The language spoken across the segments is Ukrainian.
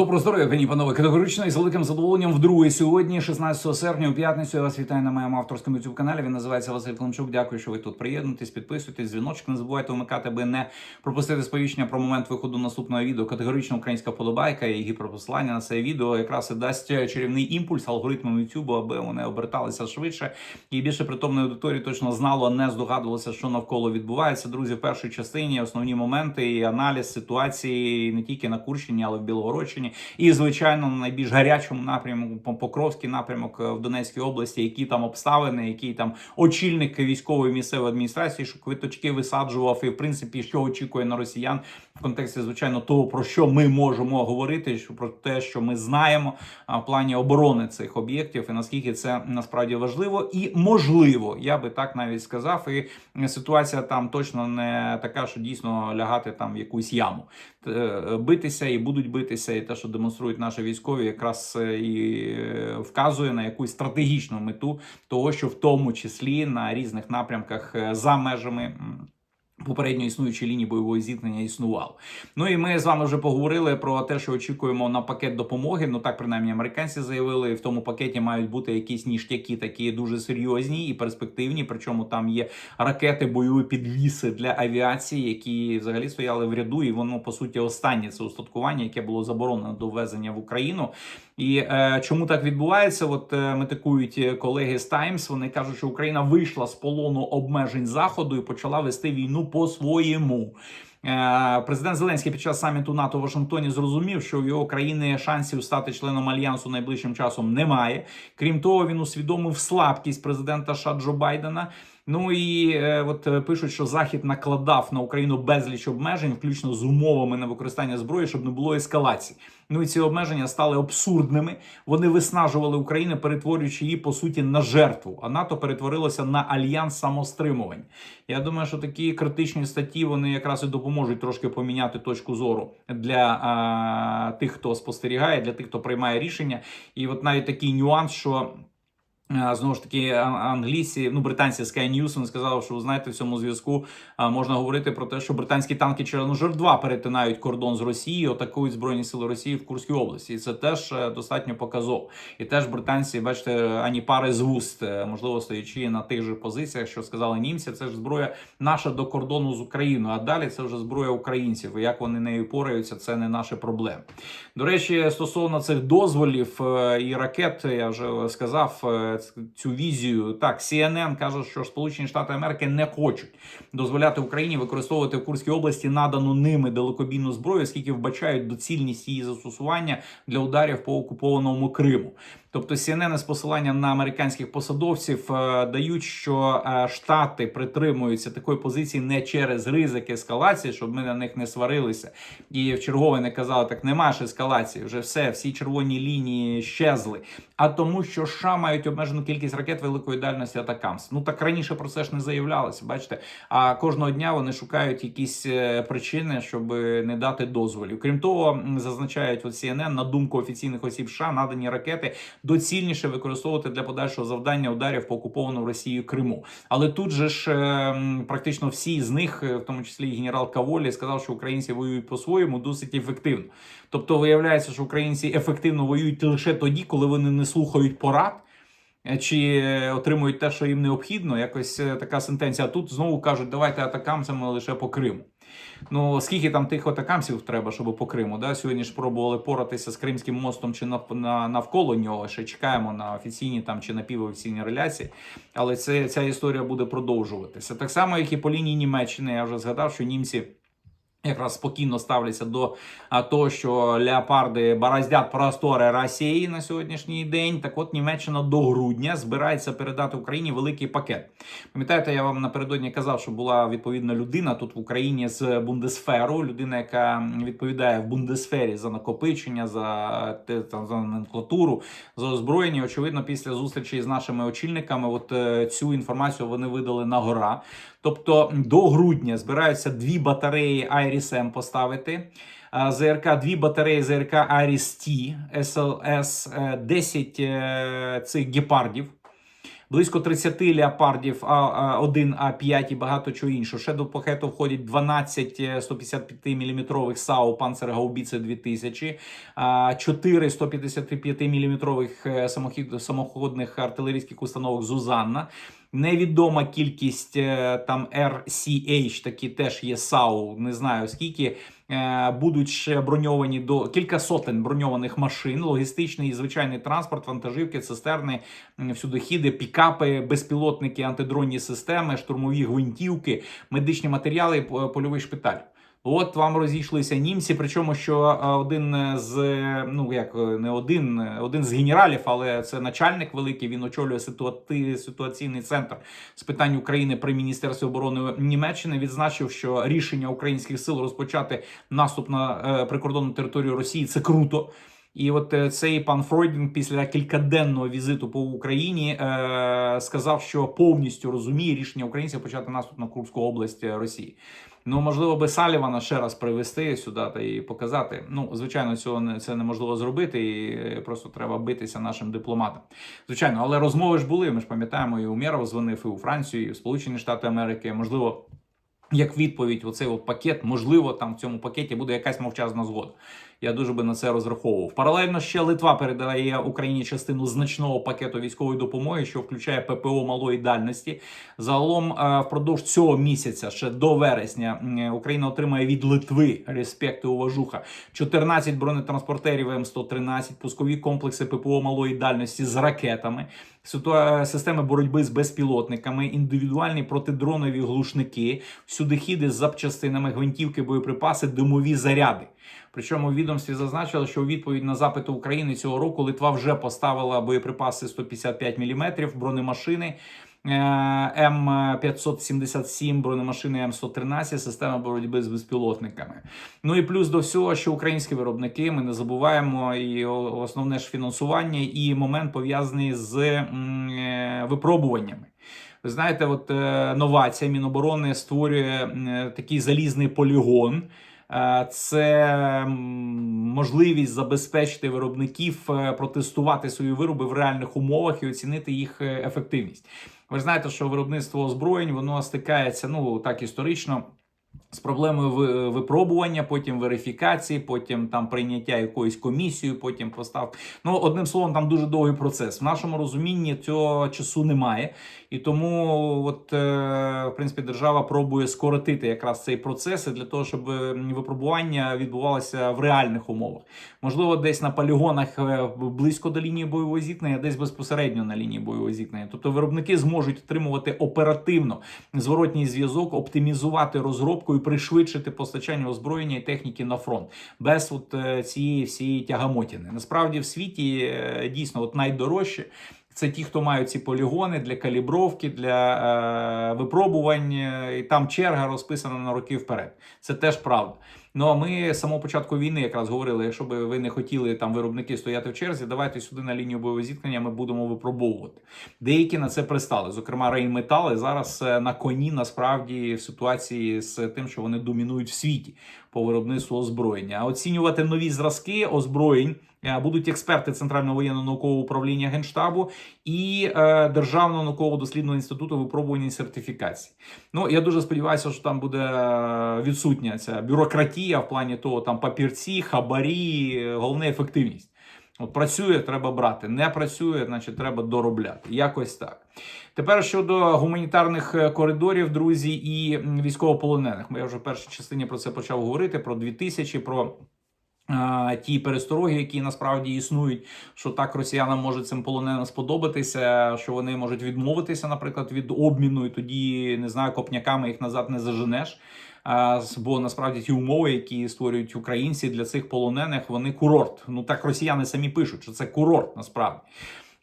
Доброго здоров'я, пані панове. Категорично і з великим задоволенням вдруге сьогодні, 16 серпня, у п'ятницю. Я вас вітаю на моєму авторському youtube каналі. Він називається Василь Климчук. Дякую, що ви тут приєднуєтесь, підписуйтесь, дзвіночок. Не забувайте вмикати, аби не пропустити сповіщення про момент виходу наступного відео. Категорично українська подобайка і гіперпосилання на це відео якраз і дасть чарівний імпульс алгоритмам YouTube, аби вони оберталися швидше і більше притомної аудиторії точно знало, не здогадувалося, що навколо відбувається. Друзі, в першій частині основні моменти і аналіз ситуації не тільки на Курщині, але в І звичайно, на найбільш гарячому напрямку Покровський напрямок е, в Донецькій області, які там обставини, який там очільник військової місцевої адміністрації, що квиточки висаджував, і в принципі, що очікує на росіян в контексті, звичайно, того про що ми можемо говорити, що про те, що ми знаємо в плані оборони цих об'єктів, і наскільки це насправді важливо і можливо, я би так навіть сказав. І ситуація там точно не така, що дійсно лягати там в якусь яму. Е, битися і будуть битися, і те, що демонструють наші військові, якраз е, і е, вказує на якусь стратегічну мету того, що в тому числі на різних напрямках е, за межами. Попередньо існуючої лінії бойового зіткнення існувало. Ну і ми з вами вже поговорили про те, що очікуємо на пакет допомоги. Ну так принаймні американці заявили. В тому пакеті мають бути якісь ніштяки, такі дуже серйозні і перспективні. Причому там є ракети, бойові підвіси для авіації, які взагалі стояли в ряду, і воно по суті останнє це устаткування, яке було заборонено до ввезення в Україну. І е, чому так відбувається? От е, метикують е, колеги з Times, Вони кажуть, що Україна вийшла з полону обмежень заходу і почала вести війну по-своєму. Е, Президент Зеленський під час саміту НАТО в Вашингтоні зрозумів, що в його країни шансів стати членом альянсу найближчим часом немає. Крім того, він усвідомив слабкість президента США Джо Байдена. Ну і е, от е, пишуть, що Захід накладав на Україну безліч обмежень, включно з умовами на використання зброї, щоб не було ескалації. Ну і ці обмеження стали абсурдними. Вони виснажували Україну, перетворюючи її по суті на жертву. А НАТО перетворилося на альянс самостримувань. Я думаю, що такі критичні статті вони якраз і допоможуть трошки поміняти точку зору для а, тих, хто спостерігає, для тих, хто приймає рішення. І от навіть такий нюанс, що. Е, Знову ж таки, англійці, ну британці Sky News, вони сказали, що ви знаєте, в цьому зв'язку можна говорити про те, що британські танки Черножор 2 перетинають кордон з Росією, атакують збройні сили Росії в Курській області. І це теж е, достатньо показово. І теж британці, бачите, ані пари з вуст, е, можливо, стоячи на тих же позиціях, що сказали німці, це ж зброя наша до кордону з Україною. А далі це вже зброя українців. І як вони нею пораються, це не наші проблеми. До речі, стосовно цих дозволів е, і ракет, я вже сказав е, цю візію. Так, CNN каже, що Сполучені Штати Америки не хочуть дозволяти Україні використовувати в Курській області надану ними далекобійну зброю, оскільки вбачають доцільність її застосування для ударів по окупованому Криму. Тобто CNN з посиланням на американських посадовців е, дають, що е, штати притримуються такої позиції не через ризик ескалації, щоб ми на них не сварилися, і в чергове не казали, так нема ж ескалації, вже все, всі червоні лінії щезли. А тому, що США мають обмежену кількість ракет великої дальності Атакамс. Ну так раніше про це ж не заявлялося. Бачите, а кожного дня вони шукають якісь е, причини, щоб не дати дозволів. Крім того, зазначають от CNN, на думку офіційних осіб США, надані ракети доцільніше використовувати для подальшого завдання ударів по окупованому Росією Криму. Але тут же ж е, практично всі з них, е, в тому числі і генерал Каволі, сказав, що українці воюють по-своєму досить ефективно. Тобто виявляється, що українці ефективно воюють лише тоді, коли вони не слухають порад. е, Чи отримують те, що їм необхідно, якось е, така сентенція. Тут знову кажуть, давайте атакамцями лише по Криму. Ну скільки там тих атакамсів треба, щоб по Криму? Да? Сьогодні ж пробували поратися з Кримським мостом чи нав- на, навколо нього. Ще чекаємо на офіційні там чи напівофіційні реляції. Але це, ця історія буде продовжуватися. Так само, як і по лінії Німеччини, я вже згадав, що німці. Якраз спокійно ставляться до того, що леопарди бороздять простори Росії на сьогоднішній день. Так от Німеччина до грудня збирається передати Україні великий пакет. Пам'ятаєте, я вам напередодні казав, що була відповідна людина тут в Україні з Бундесферу, людина, яка відповідає в Бундесфері за накопичення, за, там, за номенклатуру, за озброєння. Очевидно, після зустрічі з нашими очільниками, от е, цю інформацію вони видали на гора. Тобто до грудня збираються дві батареї Айріс-М поставити. ЗРК, дві батареї ЗРК Айріс Т, СЛС, е, 10 е, цих гепардів. близько 30 леопардів А1, А5 і багато чого іншого. Ще до пакету входять 12 155 мм САУ Панцергаубіце 2000, а, 4 155 мм самоходних артилерійських установок Зузанна. Невідома кількість е, там RCH, такі теж є САУ, не знаю скільки. Е, Будуть ще броньовані до кілька сотень броньованих машин, логістичний і звичайний транспорт, вантажівки, цистерни, всюдохіди, пікапи, безпілотники, антидронні системи, штурмові гвинтівки, медичні матеріали, польовий шпиталь. От вам розійшлися німці. Причому що е, один з ну як е, не один, е, один з генералів, але це начальник великий. Він очолює ситуати, ситуаційний центр з питань України при міністерстві оборони Німеччини. Відзначив, що рішення українських сил розпочати наступ на прикордонну територію Росії це круто. І от цей пан Фройдін після кількаденного візиту по Україні е, сказав, що повністю розуміє рішення українців почати наступ на Курську область Росії. Ну, можливо, би Салівана ще раз привезти сюди та і показати. Ну, звичайно, цього не це неможливо зробити, і е, просто треба битися нашим дипломатам. Звичайно, але розмови ж були. Ми ж пам'ятаємо, і Умєров дзвонив і у Францію, і в Сполучені Штати Америки. Можливо, як відповідь, оцей от пакет, можливо, там в цьому пакеті буде якась мовчазна згода. Я дуже би на це розраховував. Паралельно ще Литва передає Україні частину значного пакету військової допомоги, що включає ППО малої дальності. Загалом е, впродовж цього місяця, ще до вересня, Україна отримає від Литви респект і уважуха 14 бронетранспортерів М113, пускові комплекси ППО малої дальності з ракетами, системи боротьби з безпілотниками, індивідуальні протидронові глушники, всюдихіди з запчастинами, гвинтівки, боєприпаси, димові заряди. Причому в відомстві зазначили, що у відповідь на запити України цього року Литва вже поставила боєприпаси 155 мм, бронемашини. Е, М577 бронемашини М113, система боротьби з безпілотниками. Ну і плюс до всього, що українські виробники, ми не забуваємо, і основне ж фінансування, і момент пов'язаний з е, випробуваннями. Ви знаєте, от е, новація Міноборони створює такий залізний полігон. Це можливість забезпечити виробників протестувати свої вироби в реальних умовах і оцінити їх ефективність. Ви ж знаєте, що виробництво озброєнь воно стикається ну так історично. З проблемою випробування, потім верифікації, потім там прийняття якоїсь комісії, потім постав. Ну одним словом, там дуже довгий процес. В нашому розумінні цього часу немає, і тому, от е, в принципі, держава пробує скоротити якраз цей процес для того, щоб е, випробування відбувалося в реальних умовах. Можливо, десь на полігонах е, близько до лінії бойового зіткнення, десь безпосередньо на лінії бойового зіткнення. Тобто виробники зможуть отримувати оперативно зворотній зв'язок, оптимізувати розробку і пришвидшити постачання озброєння і техніки на фронт без от цієї всієї тягамотіни. Насправді в світі дійсно от найдорожче. Це ті, хто мають ці полігони для калібровки, для е, випробувань, е, і там черга розписана на роки вперед. Це теж правда. Ну а ми з самого початку війни якраз говорили: якщо би ви не хотіли там виробники стояти в черзі, давайте сюди на лінію бойового зіткнення ми будемо випробовувати. Деякі на це пристали. Зокрема, Рейнметал зараз е, на коні насправді в ситуації з тим, що вони домінують в світі по виробництву озброєння. Оцінювати нові зразки озброєнь. е, Будуть експерти Центрального воєнно-наукового управління Генштабу і е, Державного науково-дослідного інституту випробування і сертифікації. Ну я дуже сподіваюся, що там буде е, відсутня ця бюрократія в плані того, там папірці, хабарі, головне ефективність. От працює, треба брати. Не працює, значить треба доробляти. Якось так. Тепер щодо гуманітарних е, коридорів, друзі, і військовополонених. Я вже в першій частині про це почав говорити: про 2000, про. е, Ті перестороги, які насправді існують, що так росіянам може цим полоненим сподобатися, що вони можуть відмовитися, наприклад, від обміну, і тоді не знаю, копняками їх назад не заженеш. Бо насправді ті умови, які створюють українці для цих полонених, вони курорт. Ну так росіяни самі пишуть, що це курорт насправді.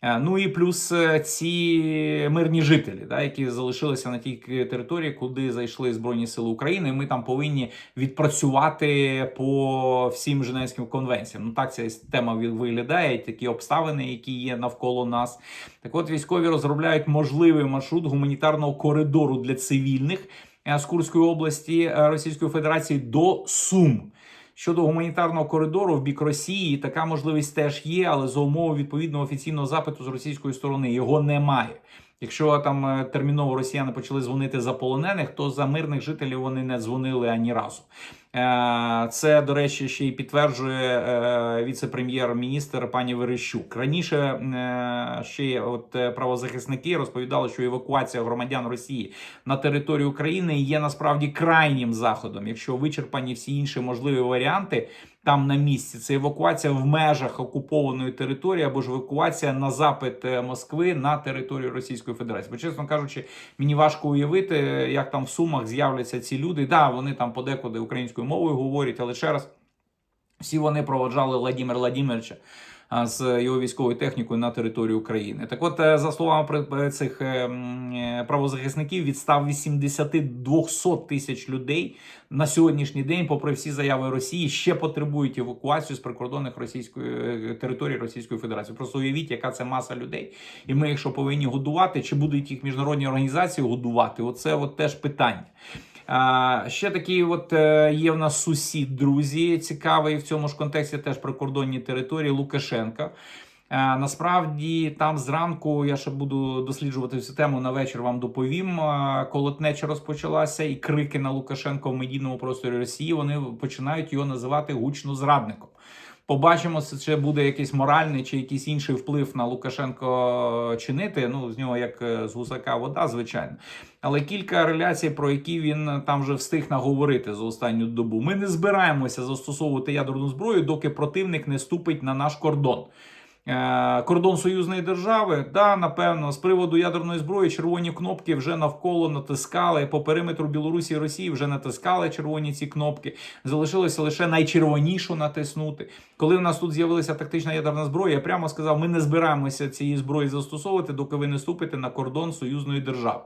Е, Ну і плюс е, ці мирні жителі, да, які залишилися на тій території, куди зайшли Збройні Сили України. Ми там повинні відпрацювати по всім Женевським конвенціям. Ну так ця тема виглядає, такі обставини, які є навколо нас. Так от військові розробляють можливий маршрут гуманітарного коридору для цивільних з Курської області е, Російської Федерації до Сум. Щодо гуманітарного коридору в бік Росії, така можливість теж є, але за умови відповідного офіційного запиту з російської сторони його немає. Якщо там е, терміново росіяни почали дзвонити за полонених, то за мирних жителів вони не дзвонили ані разу. Е, Це, до речі, ще й підтверджує е, віце-прем'єр-міністр пані Верещук. Раніше ще от правозахисники розповідали, що евакуація громадян Росії на територію України є насправді крайнім заходом. Якщо вичерпані всі інші можливі варіанти там на місці, це евакуація в межах окупованої території або ж евакуація на запит е, Москви на територію Російської Федерації. Бо, чесно кажучи, мені важко уявити, як там в Сумах з'являться ці люди. Да, вони там подекуди українською мовою говорять, але ще раз. Всі вони проводжали Владимира Владимировича з його військовою технікою на територію України. Так, от е, за словами при- цих е, е, правозахисників, від 180 200 тисяч людей на сьогоднішній день, попри всі заяви Росії, ще потребують евакуацію з прикордонних російської е, території Російської Федерації. Просто уявіть, яка це маса людей, і ми, якщо повинні годувати, чи будуть їх міжнародні організації годувати? Оце от теж питання. Ще такий от е, є в нас сусід, друзі, цікавий в цьому ж контексті теж прикордонні території Лукашенка. Е, Насправді там зранку я ще буду досліджувати цю тему на вечір. Вам доповім. Е, Колотнеча розпочалася, і крики на Лукашенка в медійному просторі Росії. Вони починають його називати гучно зрадником. Побачимо, чи буде якийсь моральний чи якийсь інший вплив на Лукашенко чинити. Ну з нього як е, з гусака вода, звичайно. Але кілька реляцій, про які він там вже встиг наговорити за останню добу. Ми не збираємося застосовувати ядерну зброю, доки противник не ступить на наш кордон. Е, Кордон союзної держави, да, напевно, з приводу ядерної зброї червоні кнопки вже навколо натискали. По периметру Білорусі і Росії вже натискали червоні ці кнопки. Залишилося лише найчервонішу натиснути. Коли в нас тут з'явилася тактична ядерна зброя, я прямо сказав: ми не збираємося цієї зброї застосовувати, доки ви не ступите на кордон союзної держави.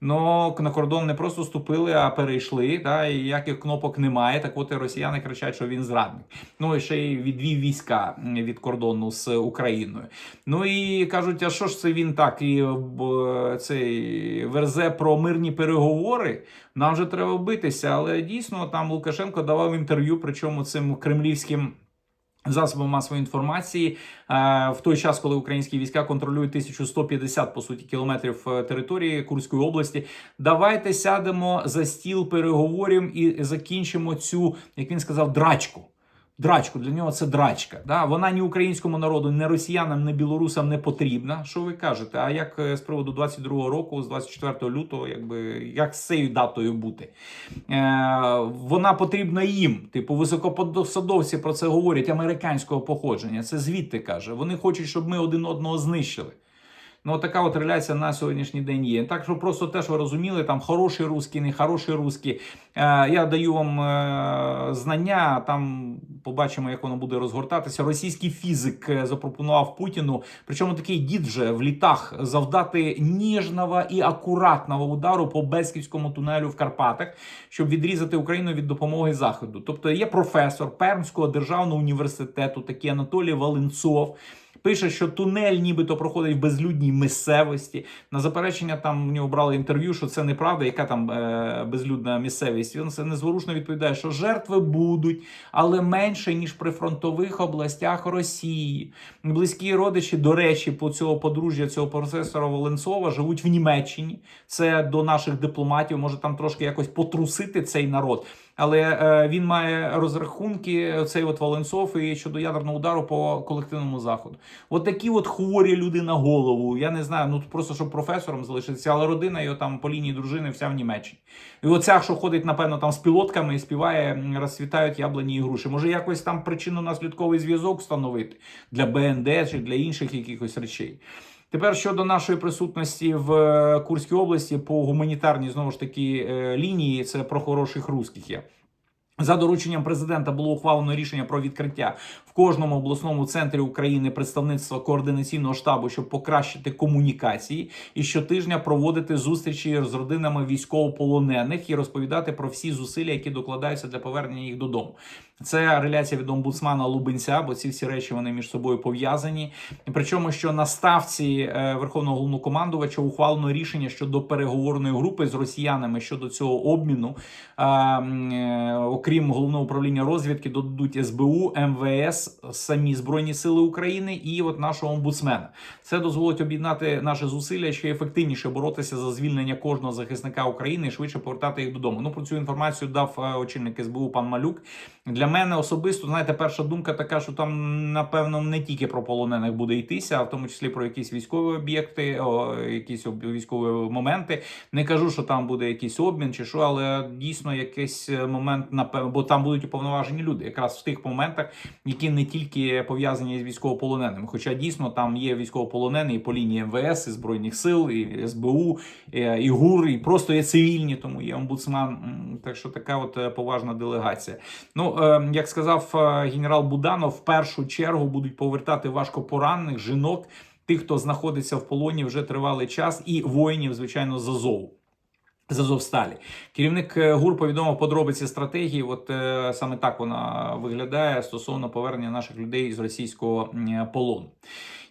Ну на кордон не просто ступили, а перейшли. Да, і ніяких кнопок немає. Так от і росіяни кричать, що він зрадник. Ну і ще й відвів війська від кордону з Україною. Ну і кажуть, а що ж це він так і цей верзе про мирні переговори? Нам же треба битися. Але дійсно там Лукашенко давав інтерв'ю, причому цим кремлівським. Засобам масової інформації е, в той час, коли українські війська контролюють 1150 по суті кілометрів е, території Курської області, давайте сядемо за стіл переговорів і закінчимо цю, як він сказав, драчку. Драчку для нього це драчка. Да? Вона ні українському народу, ні росіянам, ні білорусам не потрібна. Що ви кажете? А як е, з приводу 22-го року, з 24 лютого, якби як з цією датою бути? Е, вона потрібна їм. Типу, високопосадовці про це говорять американського походження. Це звідти каже. Вони хочуть, щоб ми один одного знищили. Ну, така от реляція на сьогоднішній день є. Так що просто теж ви розуміли, там хороший русський, не хороший русський. Е, я даю вам е, знання, там побачимо, як воно буде розгортатися. Російський фізик е, запропонував Путіну, причому такий дід вже в літах завдати ніжного і акуратного удару по Бесківському тунелю в Карпатах, щоб відрізати Україну від допомоги Заходу. Тобто є професор Пермського державного університету, такий Анатолій Валенцов. Пише, що тунель нібито проходить в безлюдній місцевості. На заперечення там в нього брали інтерв'ю, що це неправда, яка там е, безлюдна місцевість. Він це незворушно відповідає, що жертви будуть, але менше ніж при фронтових областях Росії. Близькі родичі, до речі, по цього подружжя цього професора Воленцова живуть в Німеччині. Це до наших дипломатів може там трошки якось потрусити цей народ. Але е, він має розрахунки, цей от Валенцов, і щодо ядерного удару по колективному заходу. От такі от хворі люди на голову. Я не знаю, ну просто щоб професором залишитися, але родина його там по лінії дружини вся в Німеччині. І оця, що ходить, напевно, там з пілотками і співає, м, розцвітають яблуні і груші. Може, якось там причинно-наслідковий зв'язок встановити для БНД чи для інших якихось речей. Тепер щодо нашої присутності в е, Курській області по гуманітарній знову ж таки е, лінії, це про хороших русських є. За дорученням президента було ухвалено рішення про відкриття в кожному обласному центрі України представництва координаційного штабу, щоб покращити комунікації, і щотижня проводити зустрічі з родинами військовополонених і розповідати про всі зусилля, які докладаються для повернення їх додому. Це реляція від омбудсмана Лубенця, бо ці всі речі вони між собою пов'язані. Причому, що на ставці е, Верховного головнокомандувача ухвалено рішення щодо переговорної групи з росіянами щодо цього обміну. Е, Окрім головного управління розвідки, додадуть СБУ, МВС, самі збройні сили України і от нашого омбудсмена. Це дозволить об'єднати наші зусилля ще ефективніше боротися за звільнення кожного захисника України і швидше повертати їх додому. Ну про цю інформацію дав е, очільник СБУ пан Малюк. Для мене особисто, знаєте, перша думка така, що там напевно не тільки про полонених буде йтися, а в тому числі про якісь військові об'єкти, якісь військові моменти. Не кажу, що там буде якийсь обмін чи що, але дійсно якийсь е, момент, напевно, бо там будуть уповноважені люди, якраз в тих моментах, які не тільки пов'язані з військовополоненими. Хоча дійсно там є військовополонені і по лінії МВС, і збройних сил, і СБУ, і, і ГУР, і просто є цивільні, тому є омбудсман. Так що така от е, поважна делегація. Ну, е, як сказав е, генерал Буданов, в першу чергу будуть повертати важкопоранених жінок, тих, хто знаходиться в полоні вже тривалий час, і воїнів, звичайно, з Азову. З Азовсталі. Керівник е, ГУР повідомив подробиці стратегії. От е, саме так вона виглядає стосовно повернення наших людей з російського полону.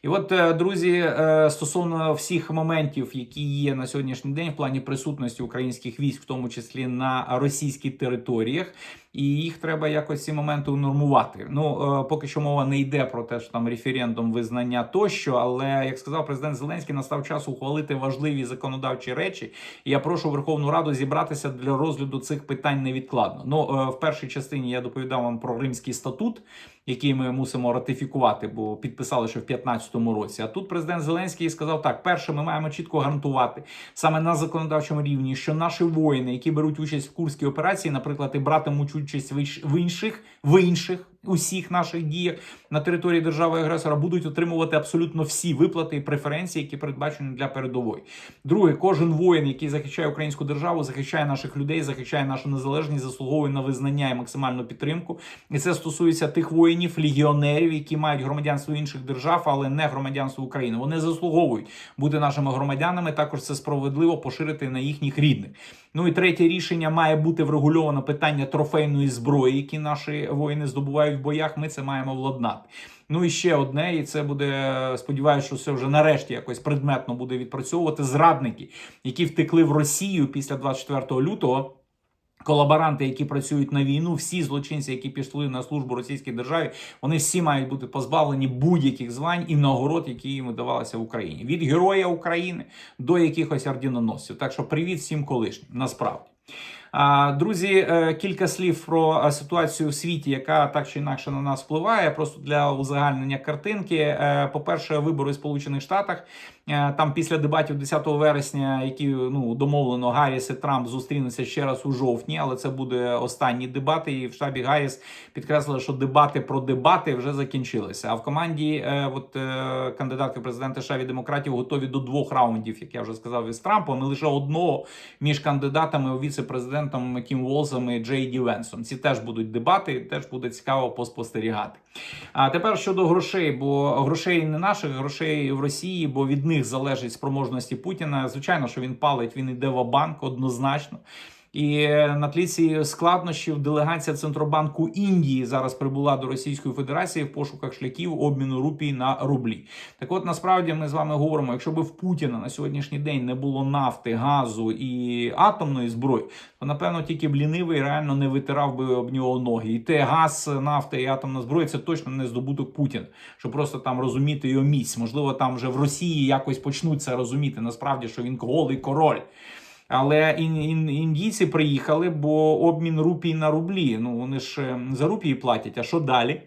І от, е, друзі, стосовно всіх моментів, які є на сьогоднішній день в плані присутності українських військ, в тому числі на російських територіях, і їх треба якось ці моменти унормувати. Ну е, поки що мова не йде про те, що там референдум визнання тощо, але як сказав президент Зеленський, настав час ухвалити важливі законодавчі речі. Я прошу Верховну Раду зібратися для розгляду цих питань невідкладно. Ну е, в першій частині я доповідав вам про Римський статут, який ми мусимо ратифікувати, бо підписали ще в 2015 році. А тут президент Зеленський сказав так: перше, ми маємо чітко гарантувати саме на законодавчому рівні, що наші воїни, які беруть участь в курській операції, наприклад, і братимуть участь в в інших в інших усіх наших діях на території держави агресора, будуть отримувати абсолютно всі виплати і преференції, які передбачені для передової. Друге, кожен воїн, який захищає українську державу, захищає наших людей, захищає нашу незалежність, заслуговує на визнання і максимальну підтримку. І це стосується тих воїнів, легіонерів, які мають громадянство інших держав, але не громадянство України. Вони заслуговують бути нашими громадянами. Також це справедливо поширити на їхніх рідних. Ну і третє рішення має бути врегульовано питання трофейної зброї, які наші воїни здобувають в боях. Ми це маємо владнати. Ну і ще одне, і це буде сподіваюся, що це вже нарешті якось предметно буде відпрацьовувати зрадники, які втекли в Росію після 24 лютого. Колаборанти, які працюють на війну, всі злочинці, які пішли на службу російській державі, вони всі мають бути позбавлені будь-яких звань і нагород, які їм видавалися в Україні, від героя України до якихось ордіноносців. Так що привіт всім колишнім, насправді. Друзі, е, кілька слів про е, ситуацію в світі, яка так чи інакше на нас впливає. Просто для узагальнення картинки. Е, По-перше, вибори в Сполучених Штатах. Там після дебатів 10 вересня, які ну домовлено Гарріс і Трамп зустрінуться ще раз у жовтні, але це буде останні дебати. І в штабі Гарріс підкреслили, що дебати про дебати вже закінчилися. А в команді, от кандидатки в президенти США від демократів готові до двох раундів, як я вже сказав, із Трампом, і лише одного між кандидатами у віце-президентом Кім Волзом і Джей Ді Венсом. Ці теж будуть дебати, теж буде цікаво поспостерігати. А тепер щодо грошей, бо грошей не наших, грошей в Росії, бо від них залежить спроможності Путіна. Звичайно, що він палить, він іде в банк однозначно. І на тлі цієї складнощів делегація Центробанку Індії зараз прибула до Російської Федерації в пошуках шляхів обміну рупій на рублі. Так, от насправді ми з вами говоримо: якщо би в Путіна на сьогоднішній день не було нафти, газу і атомної зброї, то напевно тільки б лінивий реально не витирав би об нього ноги. І те газ, нафта і атомна зброя це точно не здобуток Путіна, щоб просто там розуміти його місць. Можливо, там вже в Росії якось почнуть це розуміти. Насправді, що він голий король. Але ін, ін, індійці приїхали, бо обмін рупій на рублі. Ну вони ж е, за рупії платять. А що далі?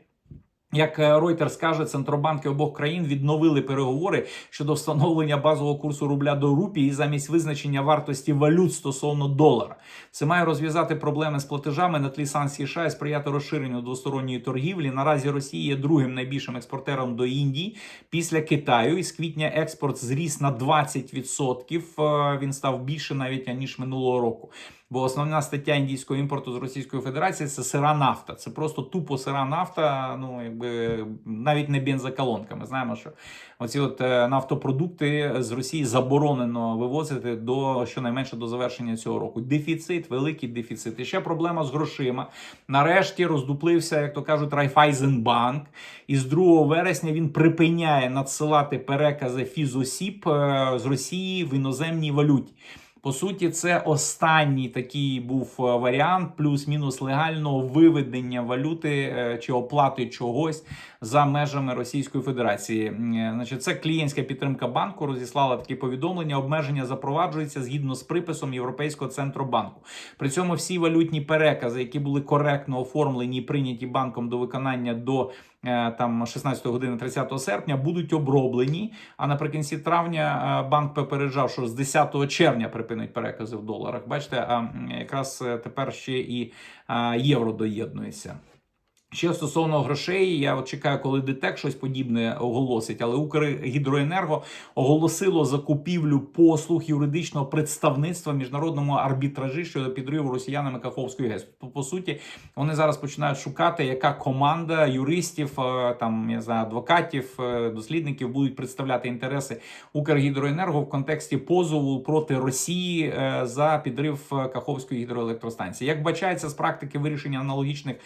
Як е, Reuters каже, центробанки обох країн відновили переговори щодо встановлення базового курсу рубля до рупії замість визначення вартості валют стосовно долара. Це має розв'язати проблеми з платежами на тлі санкцій США і сприяти розширенню двосторонньої торгівлі. Наразі Росія є другим найбільшим експортером до Індії після Китаю. І з квітня експорт зріс на 20%. Е, Він став більше навіть аніж минулого року. Бо основна стаття індійського імпорту з Російської Федерації це сира нафта. Це просто тупо сира нафта. Ну якби навіть не бензоколонка. Ми знаємо, що оці от е, нафтопродукти з Росії заборонено вивозити до щонайменше до завершення цього року. Дефіцит, великий дефіцит. І ще проблема з грошима. Нарешті роздуплився, як то кажуть, Райфайзенбанк. І з 2 вересня він припиняє надсилати перекази фізосіб е, з Росії в іноземній валюті. По суті, це останній такий був е, варіант, плюс-мінус легального виведення валюти е, чи оплати чогось за межами Російської Федерації. Е, Значить, це клієнтська підтримка банку розіслала такі повідомлення. Обмеження запроваджується згідно з приписом Європейського центробанку. При цьому всі валютні перекази, які були коректно оформлені і прийняті банком до виконання до там 16 години 30 серпня, будуть оброблені. А наприкінці травня е, банк попереджав, що з 10 червня припинить перекази в доларах. Бачите, а якраз е, тепер ще і е, євро доєднується. Ще стосовно грошей, я от чекаю, коли ДТЕК щось подібне оголосить, але Укргідроенерго оголосило закупівлю послуг юридичного представництва міжнародному арбітражі щодо підриву росіянами Каховської ГЕС. По, суті, вони зараз починають шукати, яка команда юристів, е, там я знаю, адвокатів, е, дослідників будуть представляти інтереси Укргідроенерго в контексті позову проти Росії е, за підрив Каховської гідроелектростанції. Як бачається з практики вирішення аналогічних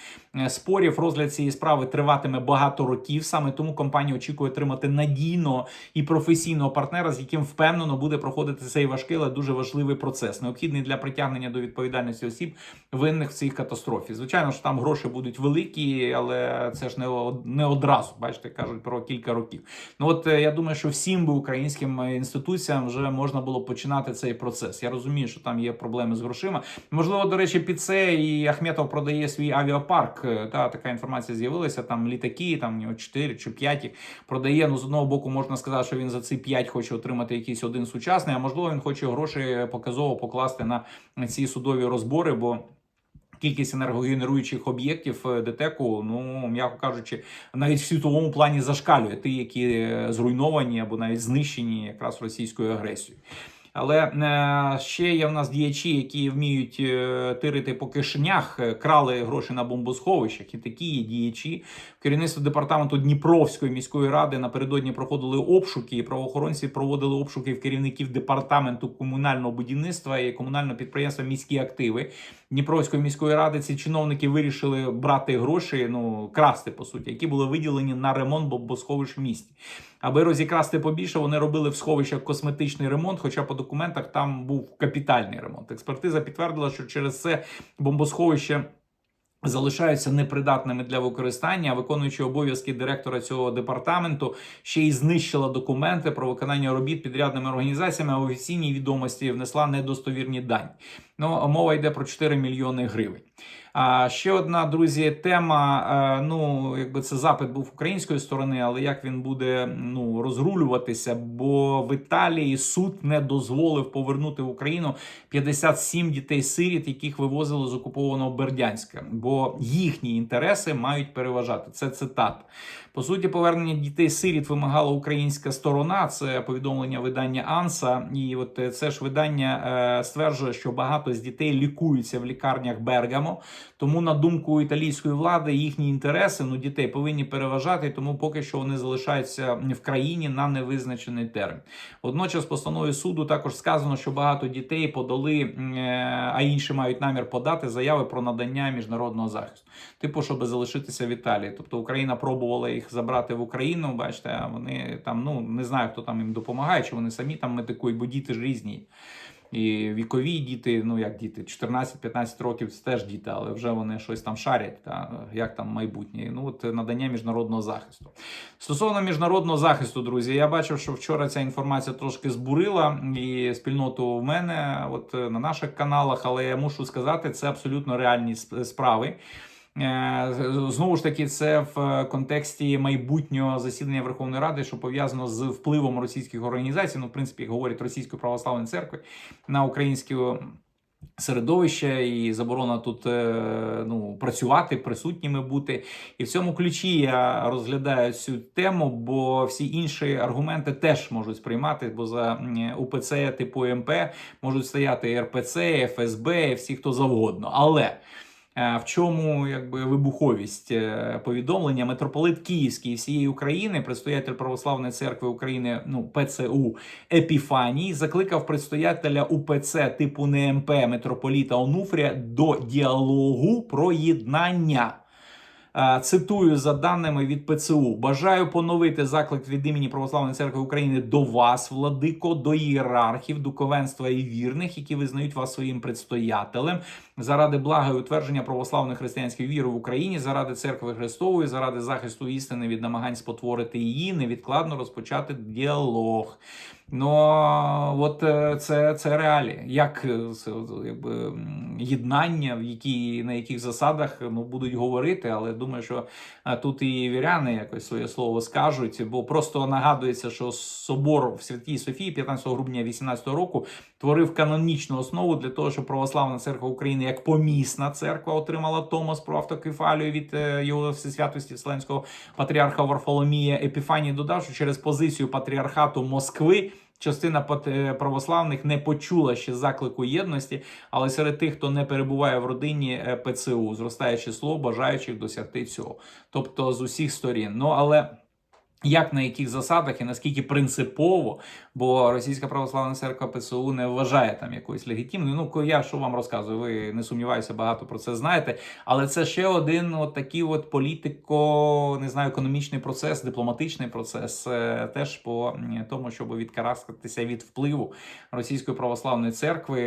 спорів, розгляд цієї справи триватиме багато років. Саме тому компанія очікує отримати надійного і професійного партнера, з яким впевнено буде проходити цей важкий, але дуже важливий процес, необхідний для притягнення до відповідальності осіб, винних в цій катастрофі. Звичайно, що там гроші будуть великі, але це ж не не одразу. Бачите, кажуть про кілька років. Ну от е, я думаю, що всім би українським інституціям вже можна було починати цей процес. Я розумію, що там є проблеми з грошима. Можливо, до речі, під це і Ахметов продає свій авіапарк. Е, Та така інформація з'явилася. Там літаки, там у нього 4 чи 5 їх продає. Ну з одного боку, можна сказати, що він за ці 5 хоче отримати якийсь один сучасний, а можливо, він хоче гроші показово покласти на ці судові розбори, бо. Кількість енергогенеруючих об'єктів е, ДТЕКу, ну м'яко кажучи, навіть в світовому плані зашкалює ті, які е, зруйновані або навіть знищені якраз російською агресією. Але е, ще є в нас діячі, які вміють е, тирити по кишенях, е, крали гроші на бомбосховищах. І такі є діячі. Керівництво департаменту Дніпровської міської ради напередодні проходили обшуки, і правоохоронці проводили обшуки в керівників департаменту комунального будівництва і комунального підприємства міські активи. Дніпровської міської ради ці чиновники вирішили брати гроші, ну красти по суті, які були виділені на ремонт бомбосховищ в місті. Аби розікрасти побільше, вони робили в сховищах косметичний ремонт, хоча по документах там був капітальний ремонт. Експертиза підтвердила, що через це бомбосховище. Залишаються непридатними для використання, виконуючи обов'язки директора цього департаменту ще й знищила документи про виконання робіт підрядними організаціями. А офіційній відомості внесла недостовірні дані. Ну мова йде про 4 мільйони гривень. А ще одна друзі тема. е, Ну, якби це запит був української сторони, але як він буде ну розрулюватися? Бо в Італії суд не дозволив повернути в Україну 57 дітей-сиріт, яких вивозили з окупованого Бердянська, бо їхні інтереси мають переважати. Це цитата. По суті, повернення дітей-сиріт вимагала українська сторона. Це повідомлення видання Анса. І от е, це ж видання е, стверджує, що багато з дітей лікуються в лікарнях Бергамо. Тому, на думку італійської влади, їхні інтереси ну дітей повинні переважати, тому поки що вони залишаються в країні на невизначений термін. Водночас, в постанові суду також сказано, що багато дітей подали, е, а інші мають намір подати заяви про надання міжнародного захисту, типу, щоб залишитися в Італії. Тобто Україна пробувала їх забрати в Україну. Бачите, а вони там ну не знаю, хто там їм допомагає, чи вони самі там метикують, бо діти ж різні. І вікові діти, ну як діти, 14-15 років це теж діти, але вже вони щось там шарять, та як там майбутнє. Ну от надання міжнародного захисту. Стосовно міжнародного захисту, друзі, я бачив, що вчора ця інформація трошки збурила і спільноту в мене, от на наших каналах, але я мушу сказати, це абсолютно реальні справи. Е, Знову ж таки, це в контексті майбутнього засідання Верховної Ради, що пов'язано з впливом російських організацій. Ну, в принципі, як говорять Російської православної церкви на українську середовище і заборона тут е, ну, працювати, присутніми бути. І в цьому ключі я розглядаю цю тему, бо всі інші аргументи теж можуть сприймати, бо за УПЦ типу МП можуть стояти РПЦ, ФСБ, і всі хто завгодно. Але. Е, В чому якби вибуховість е, повідомлення митрополит Київський і всієї України, предстоятель Православної церкви України, ну ПЦУ Епіфаній, закликав предстоятеля УПЦ типу НМП митрополіта Онуфрія до діалогу про єднання. Е, Цитую за даними від ПЦУ: бажаю поновити заклик від імені Православної церкви України до вас, владико, до ієрархів, духовенства і вірних, які визнають вас своїм предстоятелем, заради блага і утвердження православної християнської віри в Україні, заради церкви Христової, заради захисту істини від намагань спотворити її, невідкладно розпочати діалог. Ну от е, це, це реалії. Як е, це, якби єднання, в які на яких засадах ну будуть говорити, але думаю, що е, тут і віряни якось своє слово скажуть, бо просто нагадується, що собор в Святій Софії 15 грудня 18 року творив канонічну основу для того, щоб православна церква України як помісна церква отримала Томос про автокефалію від е, його всесвятості Вселенського патріарха Варфоломія Епіфаній додав, що через позицію патріархату Москви. Частина е, православних не почула ще заклику єдності, але серед тих, хто не перебуває в родині е, ПЦУ, зростає число бажаючих досягти цього, тобто з усіх сторін. Ну але як на яких засадах і наскільки принципово, бо Російська православна церква ПЦУ не вважає там якоюсь легітимною. Ну я що вам розказую, ви не сумніваюся, багато про це знаєте. Але це ще один от такий от політико, не знаю, економічний процес, дипломатичний процес, е, теж по тому, щоб відкараскатися від впливу Російської православної церкви,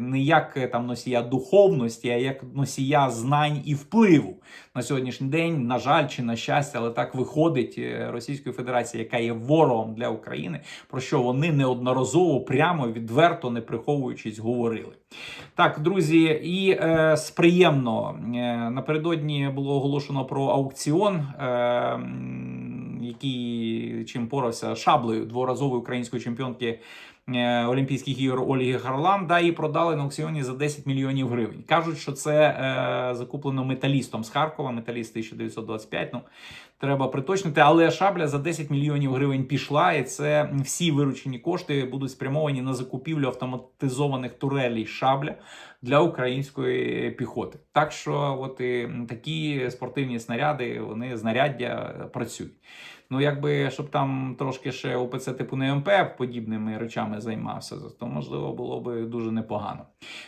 не як е, там носія духовності, а як носія знань і впливу на сьогоднішній день, на жаль, чи на щастя, але так виходить е, Російської Федерації, яка є ворогом для України, про що вони неодноразово прямо відверто не приховуючись говорили. Так, друзі, і е, з приємно е, напередодні було оголошено про аукціон. Е, який чим порався шаблею дворазової української чемпіонки е, Олімпійських ігор Ольги Харлан, да, і продали на аукціоні за 10 мільйонів гривень. Кажуть, що це е, закуплено металістом з Харкова, металіст 1925. Ну, треба приточнити, але шабля за 10 мільйонів гривень пішла, і це всі виручені кошти будуть спрямовані на закупівлю автоматизованих турелей шабля для української піхоти. Так що, от і такі спортивні снаряди, вони знаряддя працюють. Ну, якби щоб там трошки ще ОПЦ типу НМП подібними речами займався, то можливо було би дуже непогано.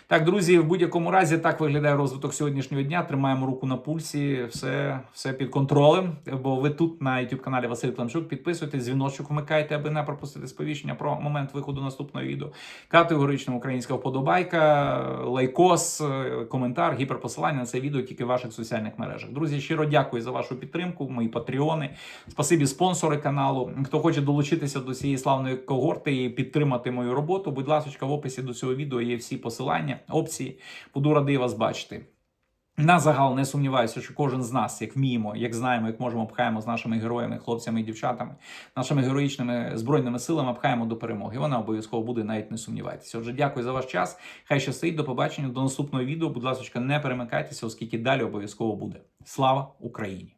Так, друзі, в будь-якому разі так виглядає розвиток сьогоднішнього дня. Тримаємо руку на пульсі, все, все під контролем. Бо ви тут на youtube каналі Василь Климчук. Підписуйтесь, дзвіночок вмикайте, аби не пропустити сповіщення про момент виходу наступного відео. Категорично українська вподобайка, лайкос, коментар, гіперпосилання на це відео тільки в ваших соціальних мережах. Друзі, щиро дякую за вашу підтримку, мої патреони. Спасибі спонсори каналу. Хто хоче долучитися до цієї славної когорти і підтримати мою роботу, будь ласка, в описі до цього відео є всі посилання, опції. Буду радий вас бачити. На загал не сумніваюся, що кожен з нас, як вміємо, як знаємо, як можемо, пхаємо з нашими героями, хлопцями і дівчатами, нашими героїчними збройними силами пхаємо до перемоги. Вона обов'язково буде, навіть не сумнівайтеся. Отже, дякую за ваш час. Хай щастить, до побачення, до наступного відео. Будь ласка, не перемикайтеся, оскільки далі обов'язково буде. Слава Україні!